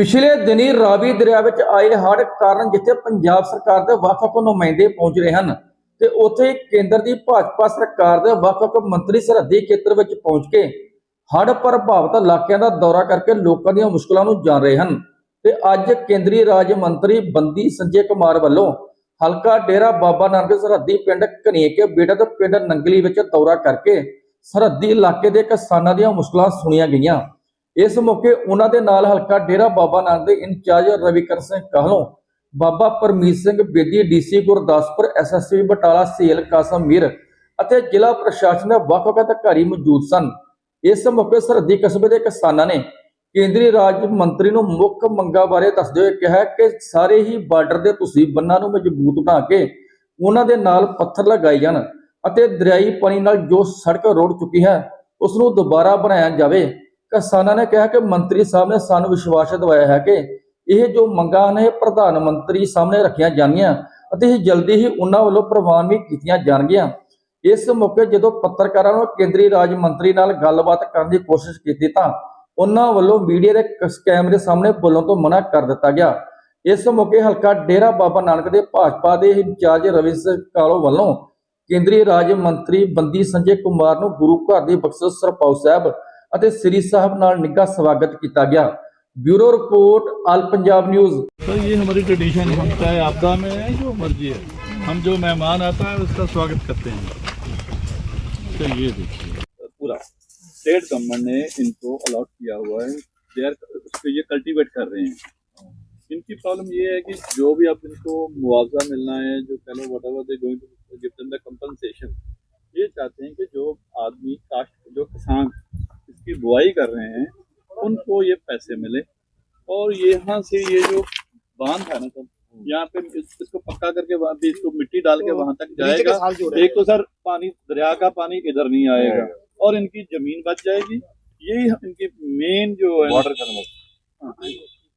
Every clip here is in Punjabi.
ਪਿਛਲੇ ਦਿਨੀ ਰਾਵੀ ਦਰਿਆ ਵਿੱਚ ਆਏ ਹੜ੍ਹ ਕਾਰਨ ਜਿੱਥੇ ਪੰਜਾਬ ਸਰਕਾਰ ਦੇ ਵੱਖ-ਵੱਖ ਨੁਮਾਇੰਦੇ ਪਹੁੰਚ ਰਹੇ ਹਨ ਤੇ ਉੱਥੇ ਕੇਂਦਰ ਦੀ ਭਾਜਪਾ ਸਰਕਾਰ ਦੇ ਵੱਖ-ਵੱਖ ਮੰਤਰੀ ਸਰਹੱਦੀ ਖੇਤਰ ਵਿੱਚ ਪਹੁੰਚ ਕੇ ਹੜ੍ਹ ਪ੍ਰਭਾਵਿਤ ਇਲਾਕਿਆਂ ਦਾ ਦੌਰਾ ਕਰਕੇ ਲੋਕਾਂ ਦੀਆਂ ਮੁਸ਼ਕਲਾਂ ਨੂੰ ਜਾਣ ਰਹੇ ਹਨ। ਤੇ ਅੱਜ ਕੇਂਦਰੀ ਰਾਜ ਮੰਤਰੀ ਬੰਦੀ ਸੰਜੇ ਕੁਮਾਰ ਵੱਲੋਂ ਹਲਕਾ ਡੇਰਾ ਬਾਬਾ ਨਾਨਕ ਸਰਹੱਦੀ ਪਿੰਡ ਘਨੇਕੇ ਬੇਟਾ ਤੋਂ ਪਿੰਡ ਨੰਗਲੀ ਵਿੱਚ ਦੌਰਾ ਕਰਕੇ ਸਰਹੱਦੀ ਇਲਾਕੇ ਦੇ ਕਿਸਾਨਾਂ ਦੀਆਂ ਮੁਸ਼ਕਲਾਂ ਸੁਣੀਆਂ ਗਈਆਂ। ਇਸ ਮੌਕੇ ਉਹਨਾਂ ਦੇ ਨਾਲ ਹਲਕਾ ਡੇਰਾ ਬਾਬਾ ਨਾਨਕ ਦੇ incharge Ravikar Singh Kahlon Baba Parmeet Singh Bedi, DC Gurdaspur SSP Batala, sale, Qasem Mir ਅਤੇ ਜ਼ਿਲ੍ਹਾ ਪ੍ਰਸ਼ਾਸਨ ਦੇ ਵੱਖ-ਵੱਖ ਅਧਿਕਾਰੀ ਮੌਜੂਦ ਸਨ। ਇਸ ਮੌਕੇ ਸਰਹੱਦੀ ਕਸਬੇ ਦੇ ਕਿਸਾਨਾਂ ਨੇ ਕੇਂਦਰੀ ਰਾਜ ਮੰਤਰੀ ਨੂੰ ਮੁੱਖ ਮੰਗਾਂ ਬਾਰੇ ਦੱਸਦੇ ਹੋਏ ਕਿਹਾ ਕਿ ਸਾਰੇ ਹੀ ਬਾਰਡਰ ਦੇ ਤੁਸੀਂ ਬੰਨਾਂ ਨੂੰ ਮਜ਼ਬੂਤ ਬਣਾ ਕੇ ਉਹਨਾਂ ਦੇ ਨਾਲ ਪੱਥਰ ਲਗਾਏ ਜਾਣ ਅਤੇ ਦਰਿਆਈ ਪਾਣੀ ਨਾਲ ਜੋ ਸੜਕ ਰੋੜ ਚੁੱਕੀ ਹੈ ਉਸ ਨੂੰ ਦੁਬਾਰਾ ਬਣਾਇਆ ਜਾਵੇ। ਕਿਸਾਨਾਂ ਨੇ ਕਿਹਾ ਕਿ ਮੰਤਰੀ ਸਾਹਿਬ ਨੇ ਸਾਨੂੰ ਵਿਸ਼ਵਾਸ ਦਿਵਾਇਆ ਹੈ ਕਿ ਇਹ ਜੋ ਮੰਗਾਂ ਨੇ ਪ੍ਰਧਾਨ ਮੰਤਰੀ ਸਾਹਮਣੇ ਰੱਖੀਆਂ ਜਾਣਗੀਆਂ ਅਤੇ ਇਹ ਜਲਦੀ ਹੀ ਉਹਨਾਂ ਵੱਲੋਂ ਪ੍ਰਵਾਨ ਵੀ ਕੀਤੀਆਂ ਜਾਣਗੀਆਂ। ਇਸ ਮੌਕੇ ਜਦੋਂ ਪੱਤਰਕਾਰਾਂ ਨੂੰ ਕੇਂਦਰੀ ਰਾਜ ਮੰਤਰੀ ਨਾਲ ਗੱਲਬਾਤ ਕਰਨ ਦੀ ਕੋਸ਼ਿਸ਼ ਕੀਤੀ ਤਾਂ ਉਹਨਾਂ ਵੱਲੋਂ ਮੀਡੀਆ ਦੇ ਕੈਮਰੇ ਸਾਹਮਣੇ ਬੋਲਣ ਤੋਂ ਮਨਾ ਕਰ ਦਿੱਤਾ ਗਿਆ। ਇਸ ਮੌਕੇ ਹਲਕਾ ਡੇਰਾ ਬਾਬਾ ਨਾਨਕ ਦੇ ਭਾਜਪਾ ਦੇ ਇੰਚਾਰਜ ਰਵਿੰਦਰ ਸਿੰਘ ਕਾਲੋ ਵੱਲੋਂ ਕੇਂਦਰੀ ਰਾਜ ਮੰਤਰੀ ਬੰਦੀ ਸੰਜੇ ਕੁਮਾਰ ਨੂੰ ਗੁਰੂ ਘਰ ਦੀ ਬਖਸ਼ਿਸ਼ ਸਰਪਾਉ ਸਾਹਿਬ ਅਤੇ ਸ੍ਰੀ ਸਾਹਿਬ ਨਾਲ ਨਿੱਘਾ ਸਵਾਗਤ ਕੀਤਾ ਗਿਆ bureau report all Punjab news sir ये हमारी ट्रेडिशन है चाहे आपदा में है जो मर्जी है हम जो मेहमान आता है उसका स्वागत करते हैं तो ये देखिए पूरा स्टेट गवर्नमेंट ने इनको अलॉट किया हुआ है दे आर उस पे ये कल्टीवेट कर रहे हैं इनकी प्रॉब्लम ये है कि जो भी अब इनको मुआवजा मिलना है जो कह लो whatever they going to give them the compensation ये चाहते हैं कि जो आदमी कास्ट जो किसान इसकी बुआई कर रहे हैं उनको ये पैसे मिले। और यहाँ से ये जो बाँध है ना सर यहाँ पे इस- इसको पक्का करके वहाँ पे इसको मिट्टी डाल के वहाँ तक जाएगा। एक तो सर पानी दरिया का पानी इधर नहीं आएगा और इनकी ज़मीन बच जाएगी। यही इनकी मेन जो है वाटर हाँ,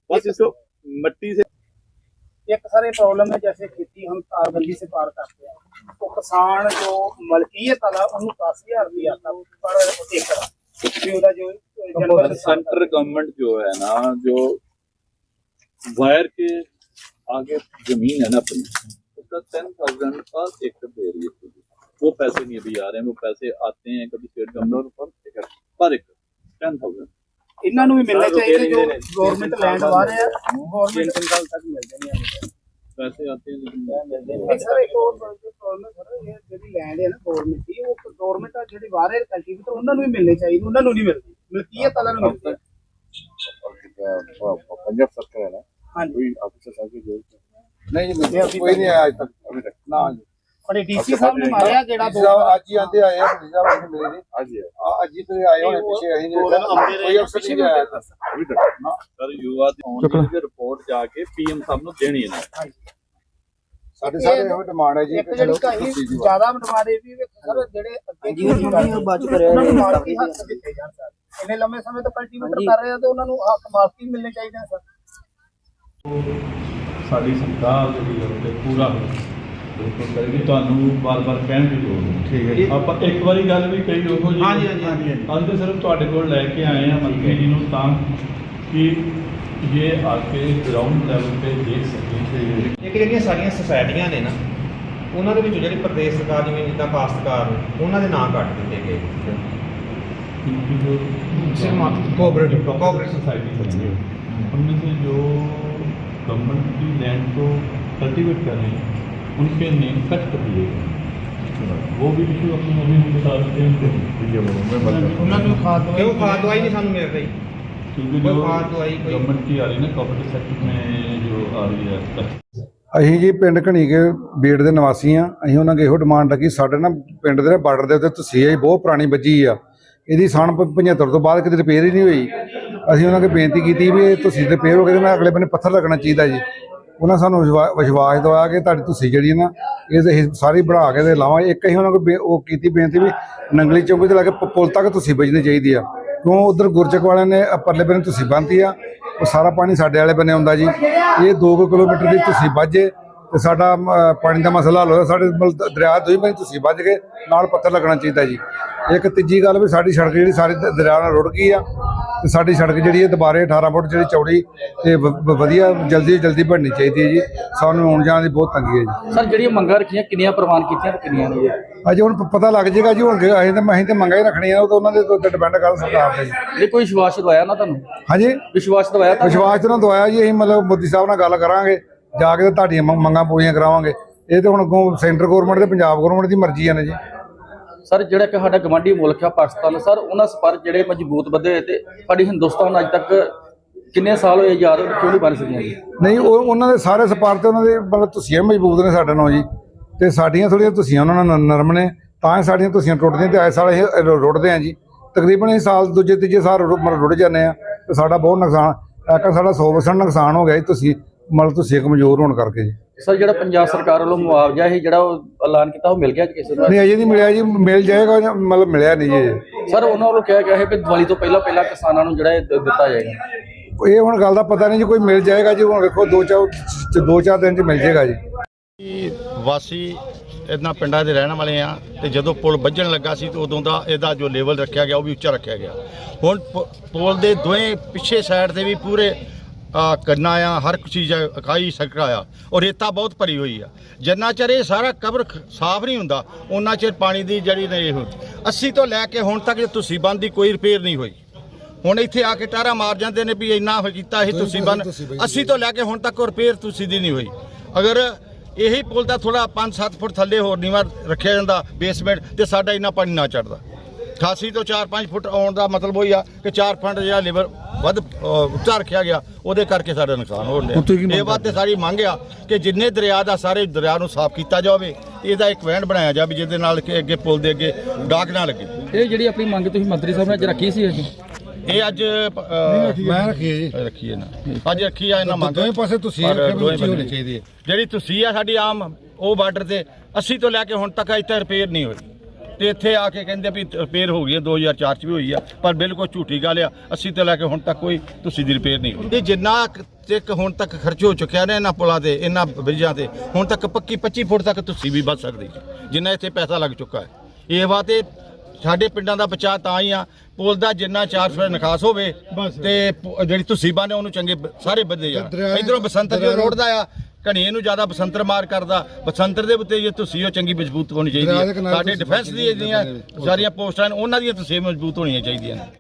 बस इसको मिट्टी से एक सारे प्रॉब्लम है जैसे खेती हम तारबंदी से पार करते हैं। तो किसान जो मलकीयत वाला उन्हें दस हज़ार रुपया आता पर एकड़ ਤੇ ਉਹਦਾ ਜੋ जनवरी सेंट्रल गवर्नमेंट जो है ना जो वायर के आगे जमीन है ना अपनी उसका टेन थाउजेंड का एकड़ दे रही है वो पैसे नहीं अभी आ रहे हैं वो पैसे आते हैं कभी स्टेट गवर्नमेंट पर एकड़ पर एकड़ टेन थाउजेंड ਇਹਨਾਂ ਨੂੰ ਵੀ ਮਿਲਣਾ ਚਾਹੀਦਾ ਜੋ ਗਵਰਨਮੈਂਟ ਲੈਂਡ ਵਾ ਰਹੇ ਆ ਗਵਰਨਮੈਂਟ ਕੰਟਰੋਲ ਤੱਕ ਮਿਲਦੇ ਨਹੀਂ पैसे आते हैं लेकिन ਸਰ ਇੱਕ ਹੋਰ ਪ੍ਰੋਬਲਮ ਸਰ ਇਹ ਜਿਹੜੀ ਲੈਂਡ ਹੈ ਨਾ ਗਵਰਨਮੈਂਟ ਦੀ ਉਹ ਗਵਰਨਮੈਂਟ ਆ ਜਿਹੜੀ ਬਾਹਰ ਕਲਟੀਵੇਟਰ ਉਹਨਾਂ ਨੂੰ ਵੀ ਮਿਲਣੇ ਚਾਹੀਦੇ ਉਹਨਾਂ ਨੂੰ ਨਹੀਂ ਮਿਲਦੀ ਮਲਕੀਅਤ ਵਾਲਿਆਂ ਨੂੰ ਮਿਲਦੀ पंजाब सरकार है ना ਹਾਂਜੀ कोई ऑफिसर साहब की जरूरत नहीं, नहीं अभी कोई तक- नहीं आया आज तक अभी तक ना ਬੜੇ ਡੀਸੀ ਸਾਹਿਬ ਨੇ ਮਾਰਿਆ ਜਿਹੜਾ ਦੋ आज ही आते आए हैं पुलिस साहब आज मिले नहीं आज ही आज ही तो आए होने पीछे कहीं दो दिन नहीं लंबे रहे, कोई अफसर पीछे नहीं आया भी था अभी तक ना सर युवा ਦੀ ਰਿਪੋਰਟ ਜਾ ਕੇ ਪੀਐਮ ਸਾਹਿਬ ਨੂੰ ਦੇਣੀ ਹੈ ਸਾਡੇ ਸਾਰੇ ਇਹੋ ਡਿਮਾਂਡ ਹੈ ਜੀ ਇੱਕ ਜਿਹੜੀ ਕਹੀਂ ਜ਼ਿਆਦਾ ਮਟਵਾੜੇ ਵੀ ਵੇਖੋ ਸਰ ਜਿਹੜੇ ਅੱਗੇ ਜੀ ਬਚ ਕਰਿਆ ਨੇ ਕਾਫੀ ਦਿੱਤੇ ਜਾਣ ਸਰ। ਇਹਨੇ ਲੰਮੇ ਸਮੇਂ ਤੋਂ ਕਲਟੀਵੇਟਰ ਕਰ ਰਹੇ ਆ ਤੇ ਉਹਨਾਂ ਨੂੰ ਹੱਕ ਮਾਫੀ ਮਿਲਣੇ ਚਾਹੀਦੇ ਆ ਸਰ। ਸਾਡੀ ਸਰਕਾਰ ਜਿਹੜੀ ਹੈ ਉਹ ਪੂਰਾ ਬਿਲਕੁਲ ਕਰੇਗੀ ਤੁਹਾਨੂੰ ਬਾਰ-ਬਾਰ ਕਹਿਣ ਦੀ ਲੋੜ ਨਹੀਂ। ਠੀਕ ਹੈ ਆਪਾਂ ਇੱਕ ਵਾਰੀ ਗੱਲ ਵੀ ਕਹੀ ਉਹੋ ਜੀ ਹਾਂਜੀ ਹਾਂਜੀ ਹਾਂਜੀ ਅੱਜ ਤੇ ਸਿਰਫ ਤੁਹਾਡੇ ਕੋਲ ਲੈ ਕੇ ਆਏ ਆ ਮੰਤਰੀ ਜੀ ਨੂੰ ਤਾਂ ਕਿ ਇਹ ਆ ਕੇ ਗਰਾਊਂਡ ਲੈਵਲ ਤੇ ਦੇਖ ਸਕੇ ਇੱਕ ਜਿਹੜੀਆਂ ਸਾਡੀਆਂ ਸੁਸਾਇਟੀਆਂ ਨੇ ਨਾ ਉਹਨਾਂ ਦੇ ਵਿੱਚ ਜਿਹੜੀ ਪ੍ਰਦੇਸ਼ ਸਰਕਾਰ ਜਿਵੇਂ ਜਿੱਦਾਂ ਕਾਸ਼ਤਕਾਰ ਨੇ, ਉਹਨਾਂ ਦੇ ਨਾਂ ਕੱਟ ਦਿੱਤੇ ਗਏ क्योंकि जो कोऑपरेटिव कोऑपरेटिव सोसाइटी होती है उनमें से जो गवर्नमेंट की लैंड को कल्टीवेट कर रहे हैं उनके नेम कट कर दिए गए वो भी इशू अपने अभी हम बता देते हैं ठीक है मैं बात करता हूँ ਉਹਨਾਂ ਨੂੰ ਖਾਦ ਕਿਉਂ ਖਾਦ ਦਵਾਈ ਨਹੀਂ ਸਾਨੂੰ ਮਿਲ ਰਹੀ क्योंकि कोई जो बात तो आई, कोई- गवर्नमेंट की आ रही है ना कॉपरेटिव सेक्टर में जो आ रही है कट ਅਸੀਂ ਜੀ ਪਿੰਡ ਘਣੀਕੇ ਬੇੜ ਦੇ ਨਿਵਾਸੀ ਆ ਅਸੀਂ ਉਹਨਾਂ ਕੇ ਇਹੋ ਡਿਮਾਂਡ ਰੱਖੀ ਸਾਡੇ ਨਾ ਪਿੰਡ ਦੇ ਬਾਰਡਰ ਦੇ ਉੱਤੇ ਤੁਸੀਂ ਹੈ ਬਹੁਤ ਪੁਰਾਣੀ ਵੱਜੀ ਆ ਇਹਦੀ ਸਨ 75 ਤੋਂ ਬਾਅਦ ਕਿਤੇ ਰਿਪੇਅਰ ਹੀ ਨਹੀਂ ਹੋਈ ਅਸੀਂ ਉਹਨਾਂ ਕੇ ਬੇਨਤੀ ਕੀਤੀ ਵੀ ਇਹ ਤੁਸੀਂ ਰਿਪੇਅਰ ਹੋ ਗਏ ਤੇ ਮੈਂ ਅਗਲੇ ਬੰਨੇ ਪੱਥਰ ਲੱਗਣਾ ਚਾਹੀਦਾ ਜੀ ਉਹਨਾਂ ਸਾਨੂੰ ਵਿਸ਼ਵਾ- ਵਿਸ਼ਵਾਸ ਦਵਾਇਆ ਕਿ ਤੁਹਾਡੀ ਤੁਸੀਂ ਜਿਹੜੀ ਹੈ ਨਾ ਇਹ ਤੇ ਅਸੀਂ ਸਾਰੀ ਬਣਾ ਕੇ ਤੇ ਲਾਵਾਂ ਇੱਕ ਅਸੀਂ ਉਹਨਾਂ ਕੋ ਬੇ- ਉਹ ਕੀਤੀ ਬੇਨਤੀ ਵੀ ਨੰਗਲੀ ਚੌਂਕੀ ਤੇ ਲਾ ਕੇ ਪ- ਪੁਲ ਤੱਕ ਤੁਸੀਂ ਵੱਜਣੀ ਚਾਹੀਦੀ ਆ ਕਿਉਂ ਉਧਰ ਗੁਰਚਕ ਵਾਲਿਆਂ ਨੇ ਪਰਲੇ ਬੰਨੇ ਤੁਸੀਂ ਬੰਨ੍ਹਤੀ ਆ? ਉਹ ਸਾਰਾ ਪਾਣੀ ਸਾਡੇ ਵਾਲੇ ਬੰਨੇ ਆਉਂਦਾ ਜੀ। ਇਹ 2 ਕਿਲੋਮੀਟਰ ਦੀ ਤੁਸੀਂ ਵੱਜੇ ਤੇ ਸਾਡਾ ਪਾਣੀ ਦਾ ਮਸਲਾ ਹੱਲ ਹੋਇਆ। ਸਾਡੇ ਮਤਲਬ ਦਰਿਆ ਦੋਈ ਪਾਸੇ ਤੁਸੀਂ ਵੱਜ ਗਏ। ਨਾਲ ਪੱਥਰ ਲੱਗਣਾ ਚਾਹੀਦਾ ਜੀ। ਇੱਕ ਤੀਜੀ ਗੱਲ ਵੀ ਸਾਡੀ ਸੜਕ ਜਿਹੜੀ ਸਾਰੀ ਦਰਿਆ ਨਾਲ ਰੁੜ ਗਈ ਆ ਤੇ ਸਾਡੀ ਸੜਕ ਜਿਹੜੀ ਹੈ ਦੁਬਾਰੇ 18 ਫੁੱਟ ਜਿਹੜੀ ਚੌੜੀ ਤੇ ਵਧੀਆ ਜਲਦੀ ਜਲਦੀ ਬਣਨੀ ਚਾਹੀਦੀ ਹੈ ਜੀ। ਸਾਨੂੰ ਆਉਣ ਜਾਣ ਦੀ ਬਹੁਤ ਤੰਗੀ ਹੈ ਜੀ। ਸਰ ਜਿਹੜੀਆਂ ਮੰਗਾਂ ਰੱਖੀਆਂ ਕਿੰਨੀਆਂ ਪ੍ਰਵਾਨ ਕੀਤੀਆਂ ਤੇ ਕਿੰਨੀਆਂ ਨਹੀਂ? ਅਜੇ ਹੁਣ ਪਤਾ ਲੱਗ ਜਾਏਗਾ ਜੀ ਹੁਣ ਅਸੀਂ ਤਾਂ ਅਸੀਂ ਤਾਂ ਮੰਗਾਂ ਹੀ ਰੱਖਣੀਆਂ ਉਹ ਤਾਂ ਉਹਨਾਂ ਦੇ ਉੱਤੇ ਡਿਪੈਂਡ ਕਰ ਸਰਕਾਰ ਤੇ ਜੀ। ਇਹ ਕੋਈ ਵਿਸ਼ਵਾਸ ਦਵਾਇਆ ਨਾ ਤੁਹਾਨੂੰ? ਹਾਂਜੀ? ਵਿਸ਼ਵਾਸ ਦਵਾਇਆ ਤੁਹਾਨੂੰ? ਵਿਸ਼ਵਾਸ ਤੇ ਦਵਾਇਆ ਜੀ ਅਸੀਂ ਮਤਲਬ ਮੋਦੀ ਸਾਹਿਬ ਨਾਲ ਗੱਲ ਕਰਾਂਗੇ ਜਾ ਕੇ ਤੇ ਤੁਹਾਡੀਆਂ ਮੰਗ- ਪੂਰੀਆਂ ਕਰਾਵਾਂਗੇ। ਇਹ ਤੇ ਹੁਣ ਸੈਂਟਰ ਗਵਰਨਮੈਂਟ ਤੇ ਪੰਜਾਬ ਗਵਰਨਮੈਂਟ ਦੀ ਮਰਜ਼ੀ ਆ ਨੇ ਜੀ। ਸਰ, ਜਿਹੜਾ ਕਿ ਸਾਡਾ ਗਵਾਂਢੀ ਮੁਲਕ ਆ ਪਾਕਿਸਤਾਨ, ਸਰ, ਉਹਨਾਂ ਸਪਰ ਜਿਹੜੇ ਮਜ਼ਬੂਤ ਵਧੇ ਹੋਏ ਤੇ ਸਾਡੀ ਹਿੰਦੁਸਤਾਨ ਅੱਜ ਤੱਕ ਕਿੰਨੇ ਸਾਲ ਹੋਏ ਆਜ਼ਾਦ ਕਿਉਂ ਨਹੀਂ ਬਣ ਸਕਿਆ ਜੀ? ਨਹੀਂ, ਉਹ ਉਹਨਾਂ ਦੇ ਸਾਰੇ ਸਪਾਰ ਤੇ ਉਹਨਾਂ ਦੇ ਮਤਲਬ ਤੁਸੀਆਂ ਮਜ਼ਬੂਤ ਨੇ ਸਾਡੇ ਨਾਲ ਜੀ। ਤੇ ਸਾਡੀਆਂ ਥੋੜੀਆਂ ਤੁਸੀਆਂ ਉਹਨਾਂ ਨਾਲ ਨਰਮ ਨੇ, ਤਾਂ ਹੀ ਸਾਡੀਆਂ ਤੁਸੀਆਂ ਟੁੱਟਦੀਆਂ ਤੇ ਇਸ ਸਾਲ ਇਹ ਰੁ- ਰੁੜਦੇ ਆ ਜੀ। ਤਕਰੀਬਨ ਇਹ ਸਾਲ ਦੂਜੇ, ਤੀਜੇ ਸਾਲ ਰੁੜ ਮਤਲਬ ਰੁੜ ਜਾਂਦੇ ਆ ਤੇ ਸਾਡਾ ਬਹੁਤ ਨੁਕਸਾਨ ਐਕਾ ਸਾਡਾ 100% ਨੁਕਸਾਨ ਹੋ ਗਿਆ ਜੀ ਤੁਸੀਂ, ਮਤਲਬ ਤੁਸੀਂ ਕਮਜ਼ੋਰ ਹੋਣ ਕਰਕੇ ਜੀ। ਸਰ ਜਿਹੜਾ ਪੰਜਾਬ ਸਰਕਾਰ ਵੱਲੋਂ ਮੁਆਵਜ਼ਾ ਇਹ ਜਿਹੜਾ ਉਹ ਐਲਾਨ ਕੀਤਾ ਉਹ ਮਿਲ ਗਿਆ ਜੀ ਕਿਸੇ ਨੂੰ ਨਹੀਂ ਅਜੇ ਨਹੀਂ ਮਿਲਿਆ ਜੀ ਮਿਲ ਜਾਏਗਾ ਜਾਂ ਮਤਲਬ ਮਿਲਿਆ ਨਹੀਂ ਜੀ ਸਰ ਉਹਨਾਂ ਵੱਲੋਂ ਕਿਹਾ ਗਿਆ ਹੈ ਕਿ ਦੀਵਾਲੀ ਤੋਂ ਪਹਿਲਾਂ ਪਹਿਲਾਂ ਕਿਸਾਨਾਂ ਨੂੰ ਜਿਹੜਾ ਇਹ ਦ- ਦਿੱਤਾ ਜਾਏਗਾ। ਇਹ ਹੁਣ ਗੱਲ ਦਾ ਪਤਾ ਨਹੀਂ ਜੀ ਕੋਈ ਮਿਲ ਜਾਏਗਾ ਜੀ ਹੁਣ ਵੇਖੋ ਦੋ ਚਾਰ ਦੋ ਚਾਰ ਦਿਨ ਚ ਮਿਲ ਜਾਏਗਾ ਜੀ। ਅਸੀਂ ਵਾਸੀ ਇਹਨਾਂ ਪਿੰਡਾਂ ਦੇ ਰਹਿਣ ਵਾਲੇ ਆ ਤੇ ਜਦੋਂ ਪੁਲ ਵੱਜਣ ਲੱਗਾ ਸੀ ਤੇ ਉਦੋਂ ਦਾ ਇਹਦਾ ਜੋ ਲੈਵਲ ਰੱਖਿਆ ਗਿਆ ਉਹ ਵੀ ਉੱਚਾ ਰੱਖਿਆ ਗਿਆ। ਹੁਣ ਪ- ਪੁਲ ਦੇ ਦੋਵੇਂ ਪਿੱਛੇ ਸਾਈਡ ਤੇ ਵੀ ਪੂਰੇ ਆ ਕੰਨਾ ਆ ਹਰ ਇੱਕ ਚੀਜ਼ ਇਕਾਈ ਸੜਕ ਆ। ਔਰ ਰੇਤਾ ਬਹੁਤ ਭਰੀ ਹੋਈ ਆ। ਜਿੰਨਾ ਚਿਰ ਇਹ ਸਾਰਾ ਕਬਰ ਸਾਫ਼ ਨਹੀਂ ਹੁੰਦਾ ਉਹਨਾਂ ਚਿਰ ਪਾਣੀ ਦੀ ਜਿਹੜੀ ਨੇ ਇਹ 80 ਤੋਂ ਲੈ ਕੇ ਹੁਣ ਤੱਕ ਤੁਸੀਂ ਬੰਦ ਦੀ ਕੋਈ ਰਿਪੇਅਰ ਨਹੀਂ ਹੋਈ। ਹੁਣ ਇੱਥੇ ਆ ਕੇ ਟਾਰਾ ਮਾਰ ਜਾਂਦੇ ਨੇ ਵੀ ਇੰਨਾ ਹੋ ਕੀਤਾ ਇਹ ਤੁਸੀਂ ਬਨ 80 ਤੋਂ ਲੈ ਕੇ ਹੁਣ ਤੱਕ ਰਿਪੇਅਰ ਤੁਸੀਂ ਦੀ ਨਹੀਂ ਹੋਈ। ਅਗਰ ਇਹੀ ਪੁਲ ਦਾ ਥੋੜਾ 5-7 ਫੁੱਟ ਥੱਲੇ ਹੋਰ ਨੀਵਾਂ ਰੱਖਿਆ ਜਾਂਦਾ ਬੇਸਮੈਂਟ ਤੇ ਸਾਡਾ ਇੰਨਾ ਪਾਣੀ ਨਾ ਚੜਦਾ 88 ਤੋਂ 4-5 ਫੁੱਟ ਆਉਣ ਦਾ ਮਤਲਬ ਉਹੀ ਆ ਕਿ 4 ਫੁੱਟ ਜਿਹੜਾ ਲੇਵਰ ਵੱਧ ਉੱਚਾ ਰੱਖਿਆ ਗਿਆ ਉਹਦੇ ਕਰਕੇ ਸਾਡਾ ਨੁਕਸਾਨ ਹੋ ਰਿਹਾ ਇਹ ਬਾਤ ਤੇ ਸਾਰੀ ਮੰਗ ਆ ਕਿ ਜਿੰਨੇ ਦਰਿਆ ਦਾ ਸਾਰੇ ਦਰਿਆ ਨੂੰ ਸਾਫ਼ ਕੀਤਾ ਜਾਵੇ ਇਹਦਾ ਇੱਕ ਵੈਂਡ ਬਣਾਇਆ ਜਾਵੇ ਜਿਹਦੇ ਨਾਲ ਕਿ ਅੱਗੇ ਪੁਲ ਦੇ ਅੱਗੇ ਡਾਕ ਨਾ ਲੱਗੇ। ਇਹ ਜਿਹੜੀ ਆਪਣੀ ਮੰਗ ਤੁਸੀਂ ਮੰਤਰੀ ਸਾਹਿਬ ਨੇ ਅੱਜ ਰੱਖੀ ਸੀ ਅੱਜ? ਇਹ ਅੱਜ ਮੈਂ ਰੱਖੀ ਜੀ। ਰੱਖੀ ਹੈ ਨਾ। ਅੱਜ ਰੱਖੀ ਆ ਇਹਨਾਂ ਮੰਗ। ਦੋਵੇਂ ਪਾਸੇ ਤੁਸੀਂ ਹੋਣੀ। ਚਾਹੀਦੀ ਹੈ। ਜਿਹੜੀ ਤੁਸੀਂ ਆ ਸਾਡੀ ਆਮ ਉਹ ਬਾਰਡਰ ਤੇ 80 ਤੋਂ ਲੈ ਕੇ ਹੁਣ ਤੱਕ ਅਜੇ ਤੱਕ ਰਿਪੇਅਰ ਨਹੀਂ ਹੋਈ। ਤੇ ਇੱਥੇ ਆ ਕੇ ਕਹਿੰਦੇ ਵੀ ਰਿਪੇਅਰ ਹੋ ਗਈ ਹੈ 2004 ਚ ਵੀ ਹੋਈ ਆ ਪਰ ਬਿਲਕੁਲ ਝੂਠੀ ਗੱਲ ਆ। 80 ਤੋਂ ਲੈ ਕੇ ਹੁਣ ਤੱਕ ਕੋਈ ਤੁਸੀਂ ਦੀ ਰਿਪੇਅਰ ਨਹੀਂ ਹੋਈ। ਤੇ ਜਿੰਨਾ ਤੱਕ ਹੁਣ ਤੱਕ ਖਰਚ ਹੋ ਚੁੱਕਿਆ ਨੇ ਇਹਨਾਂ ਪੁਲਾਂ ਤੇ ਇਹਨਾਂ ਬ੍ਰਿਜਾਂ ਤੇ ਹੁਣ ਤੱਕ ਪੱਕੀ 25 ਫੁੱਟ ਤੱਕ ਤੁਸੀਂ ਵੀ ਵੱਧ ਸਕਦੀ ਜੀ ਜਿੰਨਾ ਇੱਥੇ ਪੈਸਾ ਲੱਗ ਚੁੱਕਾ ਹੈ। ਇਹ ਵਾਤੇ ਸਾਡੇ ਪਿੰਡਾਂ ਦਾ ਬਚਾਅ ਤਾਂ ਹੀ ਆ ਪੁਲ ਦਾ ਜਿੰਨਾ 400 ਨਿਕਾਸ ਹੋਵੇ ਤੇ ਜਿਹੜੀ ਤੁਸੀਂ ਨੇ ਉਹਨੂੰ ਚੰਗੇ ਸਾਰੇ ਬੰਦੇ ਜਾ ਇਧਰੋਂ ਬਸੰਤਰ ਜੋ ਰੋਡ ਦਾ ਆ ਘਣੀ ਨੂੰ ਜ਼ਿਆਦਾ ਬਸੰਤਰ ਮਾਰ ਕਰਦਾ। ਬਸੰਤਰ ਦੇ ਉੱਤੇ ਜੇ ਤੁਸੀਂ ਉਹ ਚੰਗੀ ਮਜ਼ਬੂਤ ਹੋਣੀ ਚਾਹੀਦੀ ਹੈ। ਸਾਡੇ ਡਿਫੈਂਸ ਦੀ ਜਿਹੜੀਆਂ ਸਾਰੀਆਂ ਪੋਸਟਾਂ ਨੇ ਉਹਨਾਂ ਦੀਆਂ ਤੁਸੀਂ ਮਜ਼ਬੂਤ ਹੋਣੀਆਂ ਚਾਹੀਦੀਆਂ ਨੇ।